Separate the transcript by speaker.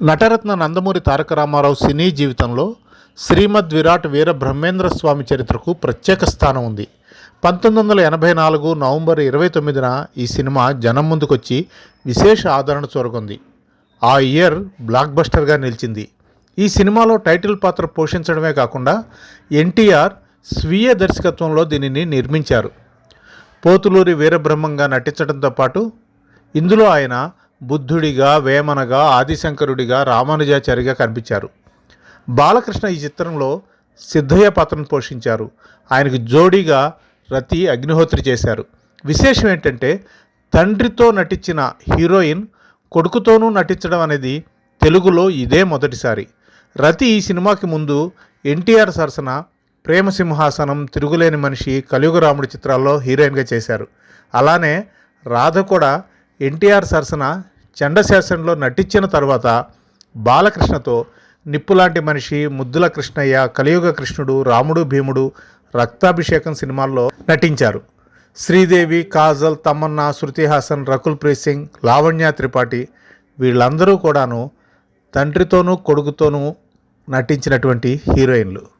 Speaker 1: నటరత్న నందమూరి తారక రామారావు సినీ జీవితంలో శ్రీమద్ విరాట్ వీర బ్రహ్మేంద్ర స్వామి చరిత్రకు ప్రత్యేక స్థానం ఉంది. పంతొమ్మిది వందల ఎనభై నాలుగు నవంబర్ ఇరవై తొమ్మిదిన ఈ సినిమా జనం ముందుకొచ్చి విశేష ఆదరణ చూరగొంది. ఆ ఇయర్ బ్లాక్ బస్టర్గా నిలిచింది. ఈ సినిమాలో టైటిల్ పాత్ర పోషించడమే కాకుండా ఎన్టీఆర్ స్వీయ దర్శకత్వంలో దీనిని నిర్మించారు. పోతులూరి వీరబ్రహ్మంగా నటించడంతో పాటు ఇందులో ఆయన బుద్ధుడిగా వేమనగా ఆదిశంకరుడిగా రామానుజాచారిగా కనిపించారు. బాలకృష్ణ ఈ చిత్రంలో సిద్ధయ్య పాత్రను పోషించారు. ఆయనకు జోడీగా రతి అగ్నిహోత్రి చేశారు. విశేషం ఏంటంటే తండ్రితో నటించిన హీరోయిన్ కొడుకుతోనూ నటించడం అనేది తెలుగులో ఇదే మొదటిసారి. రతి ఈ సినిమాకి ముందు ఎన్టీఆర్ సరసన ప్రేమ సింహాసనం తిరుగులేని మనిషి కలియుగరాముడి చిత్రాల్లో హీరోయిన్గా చేశారు. అలానే రాధ కూడా ఎన్టీఆర్ సరసన చండశాసనంలో నటించిన తర్వాత బాలకృష్ణతో నిప్పులాంటి మనిషి ముద్దుల కృష్ణయ్య కలియుగ కృష్ణుడు రాముడు భీముడు రక్తాభిషేకం సినిమాల్లో నటించారు. శ్రీదేవి కాజల్ తమన్నా శృతి హాసన్ రకుల్ ప్రీత్ సింగ్ లావణ్య త్రిపాఠి వీళ్ళందరూ కూడాను తండ్రితోనూ కొడుకుతోనూ నటించినటువంటి హీరోయిన్లు.